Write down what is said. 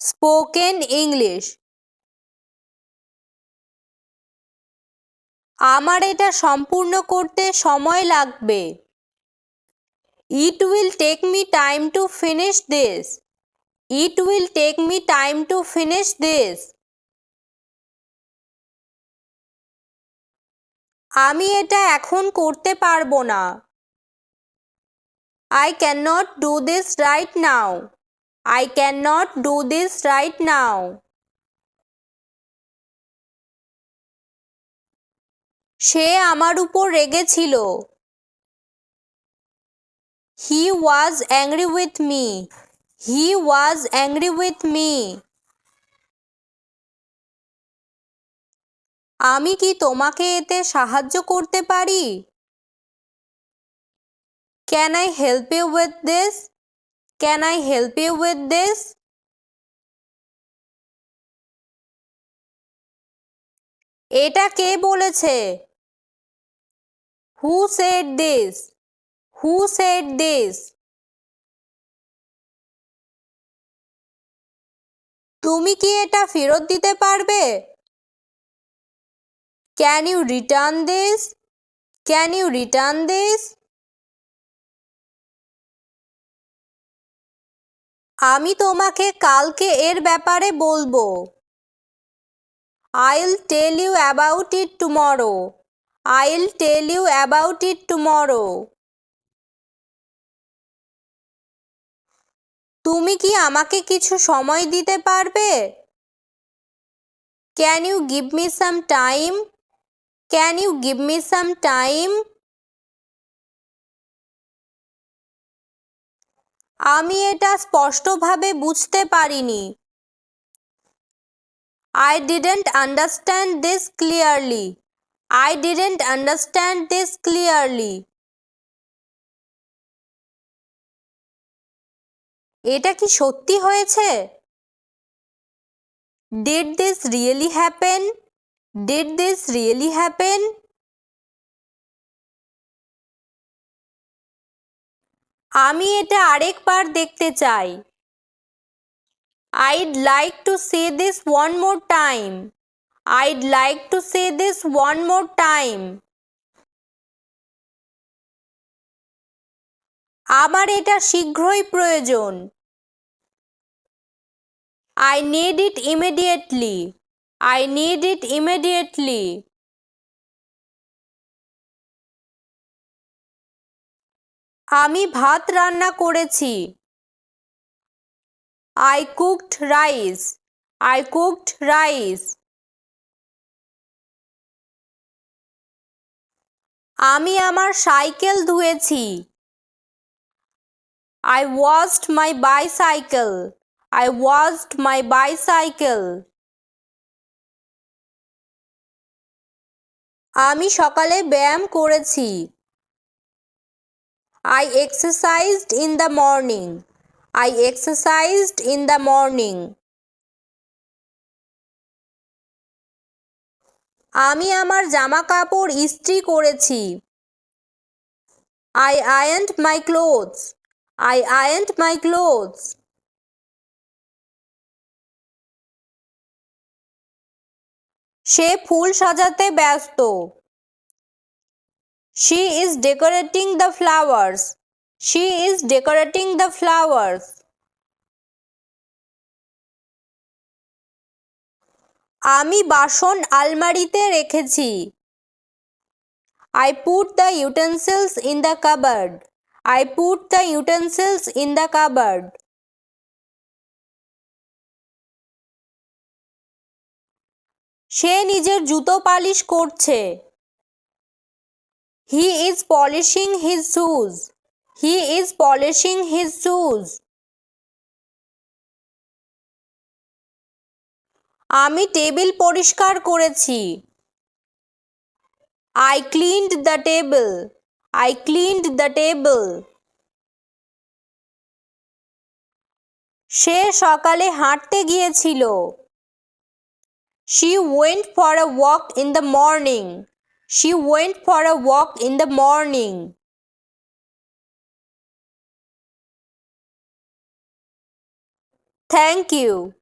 Spoken English. আমার এটা সম্পূর্ণ করতে সময় লাগবে। It will take me time to finish this it will take me time to finish this আমি এটা এখন করতে পারব না। I can not do this right now can not do this right now সে আমার উপর রেগেছিল। He was angry with me he was angry with me আমি কি তোমাকে এতে সাহায্য করতে পারি? Can I help you with this can I help you with this এটা কে বলেছে? Who said this who said this তুমি কি এটা ফেরত দিতে পারবে? Can you return this can you return this আমি তোমাকে কালকে এর ব্যাপারে বলব। I'll tell you about it tomorrow I'll tell you about it tomorrow তুমি কি আমাকে কিছু সময় দিতে পারবে? Can you give me some time can you give me some time আমি এটা স্পষ্টভাবে বুঝতে পারিনি। I didn't understand this clearly I didn't understand this clearly এটা কি সত্যি হয়েছে? Did this really happen did this really happen আমি এটা আরেকবার দেখতে চাই। I'd like to see this one more time I'd like to see this one more time আমার এটা শীঘ্রই প্রয়োজন। I need it immediately I need it immediately আমি ভাত রান্না করেছি। I cooked rice I cooked rice আমি আমার cycle ধুয়েছি। I washed my bicycle I washed my bicycle আমি সকালে ব্যায়াম করেছি। I exercised in the morning I exercised in the morning আমি আমার জামা কাপড় ইস্ত্রি করেছি। I ironed my clothes I ironed my clothes সে ফুল সাজাতে ব্যস্ত। She is decorating the flowers she is decorating the flowers আমি বাসন আলমারিতে রেখেছি। I put the utensils in the cupboard I put the utensils in the cupboard সে নিজের জুতো polish করছে। He is polishing his shoes he is polishing his shoes আমি table পরিষ্কার করেছি। I cleaned the table I cleaned the table সে সকালে হাঁটতে গিয়েছিল। She went for a walk in the morning She went for a walk in the morning. Thank you.